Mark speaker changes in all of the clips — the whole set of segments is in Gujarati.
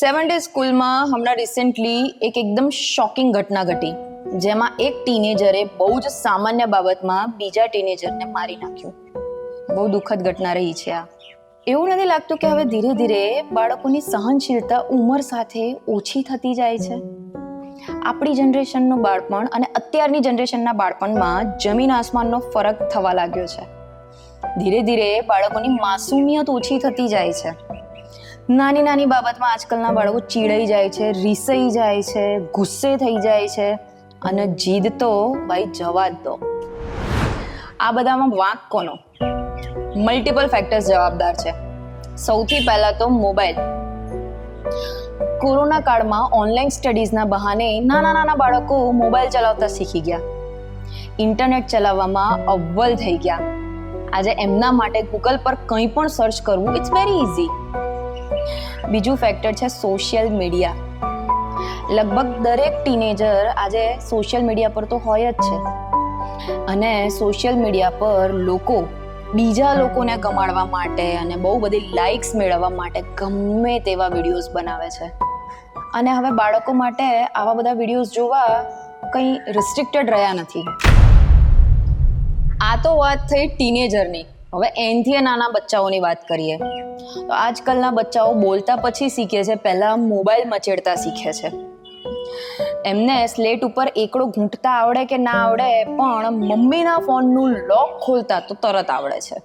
Speaker 1: સેવન ડે સ્કૂલમાં હમણાં રિસેન્ટલી એક એકદમ શોકિંગ ઘટના ઘટી. જેમાં એક ટીનેજરે બહુ જ સામાન્ય બાબતમાં બીજા ટીનેજરને મારી નાખ્યું. બહુ દુઃખદ ઘટના રહી છે આ. એવું નથી લાગતું કે હવે ધીરે ધીરે બાળકોની સહનશીલતા ઉંમર સાથે ઓછી થતી જાય છે. આપણી જનરેશનનું બાળપણ અને અત્યારની જનરેશનના બાળપણમાં જમીન આસમાનનો ફરક થવા લાગ્યો છે. ધીરે ધીરે બાળકોની માસુમિયત ઓછી થતી જાય છે. નાની નાની બાબતમાં આજકાલના બાળકો ચીડાઈ જાય છે, રીસાઈ જાય છે, ગુસ્સે થઈ જાય છે અને જીદ તો ભાઈ જવા જ દો. આ બધામાં વાંક કોનો? મલ્ટિપલ ફેક્ટર્સ જવાબદાર છે. સૌથી પહેલા તો મોબાઈલ કોરોના કાળમાં ઓનલાઈન સ્ટડીઝના બહાને નાના નાના બાળકો મોબાઈલ ચલાવતા શીખી ગયા. ઇન્ટરનેટ ચલાવવામાં અવ્વલ થઈ ગયા. આજે એમના માટે ગૂગલ પર કંઈ પણ સર્ચ કરવું ઇટ્સ વેરી ઇઝી બીજું ફેક્ટર છે સોશિયલ મીડિયા લગભગ દરેક ટીનેજર આજે સોશિયલ મીડિયા પર તો હોય જ છે. અને સોશિયલ મીડિયા પર લોકો બીજા લોકોને કમાડવા માટે અને બહુ બધી લાઇક્સ મેળવવા માટે ગમે તેવા વિડીયોઝ બનાવે છે. અને હવે બાળકો માટે આવા બધા વિડીયોઝ જોવા કંઈ રિસ્ટ્રિક્ટેડ રહ્યા નથી. આ તો વાત થઈ ટીનેજરની હવે એનથી નાના બચ્ચાઓની વાત કરીએ, તો આજકાલના બચ્ચાઓ બોલતા પછી શીખે છે, પહેલાં મોબાઈલ મચેડતા શીખે છે. એમને સ્લેટ ઉપર એકડો ઘૂંટતા આવડે કે ના આવડે, પણ મમ્મીના ફોનનું લોક ખોલતા તો તરત આવડે છે.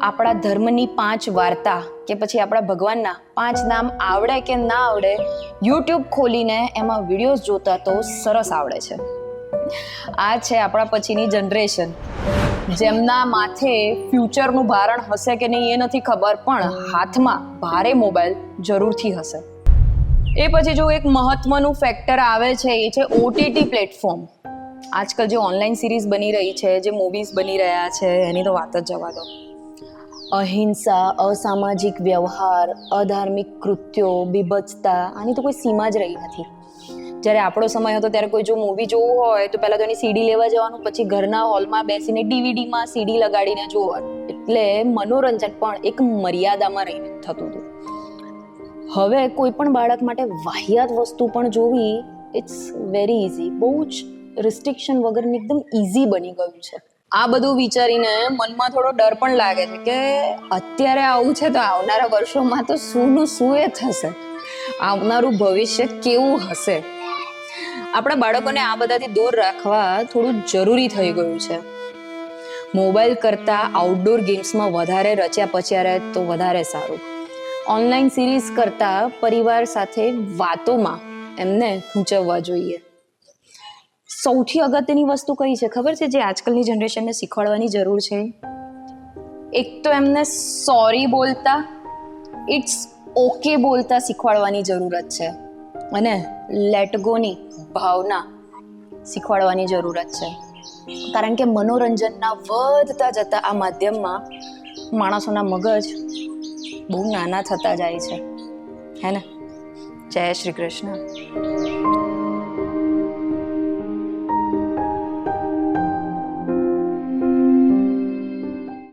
Speaker 1: આપણા ધર્મની પાંચ વાર્તા કે પછી આપણા ભગવાનના પાંચ નામ આવડે કે ના આવડે, યુટ્યુબ ખોલીને એમાં વિડીયોઝ જોતા તો સરસ આવડે છે. આ છે આપણા પછીની જનરેશન. જેમના માથે ફ્યુચરનું ભારણ હશે કે નહીં એ નથી ખબર, પણ હાથમાં ભારે મોબાઈલ જરૂરથી હશે. એ પછી જો એક મહત્વનું ફેક્ટર આવે છે એ છે ઓટીટી પ્લેટફોર્મ આજકાલ જે ઓનલાઈન સિરીઝ બની રહી છે, જે મૂવીઝ બની રહ્યા છે, એની તો વાત જ જવા દો. અહિંસા, અસામાજિક વ્યવહાર, અધાર્મિક કૃત્યો, બીભત્સતા, આની તો કોઈ સીમા જ રહી નથી. જ્યારે આપણો સમય હતો ત્યારે કોઈ જો મૂવી જોવું હોય, તો પહેલાં તો એની સીડી લેવા જવાનું, પછી ઘરના હોલમાં બેસીને ડીવીડીમાં સીડી લગાડીને જોવાનું. એટલે મનોરંજન પણ એક મર્યાદામાં રહીને થતું હતું. હવે કોઈ પણ બાળક માટે વાહિયાત વસ્તુ પણ જોવી ઇટ્સ વેરી ઇઝી બહુ જ રિસ્ટ્રિક્શન વગરની એકદમ ઇઝી બની ગયું છે. આ બધું વિચારીને મનમાં થોડો ડર પણ લાગે છે કે અત્યારે આવું છે તો આવનારા વર્ષોમાં તો શુંનું શું એ થશે? આવનારું ભવિષ્ય કેવું હશે? આપણા બાળકોને આ બધાથી દૂર રાખવા થોડું જરૂરી થઈ ગયું છે. મોબાઈલ કરતાં આઉટડોર ગેમ્સમાં વધારે રચ્યા પચ્યા રહે તો વધારે સારું. ઓનલાઈન સિરીઝ કરતાં પરિવાર સાથે વાતોમાં એમને ગૂંચવવા જોઈએ. સૌથી અગત્યની વસ્તુ કઈ છે ખબર છે જે આજકાલની જનરેશનને શીખવાડવાની જરૂર છે? એક તો એમને સોરી બોલતા ઇટ્સ ઓકે બોલતા શીખવાડવાની જરૂરત છે. અને લેટ ગોની ભાવના શીખવાડવાની જરૂરત છે. કારણ કે મનોરંજનના વધતા જતા આ માધ્યમમાં માણસોના મગજ બહુ નાના થતા જાય છે. હે ને? જય શ્રી કૃષ્ણ.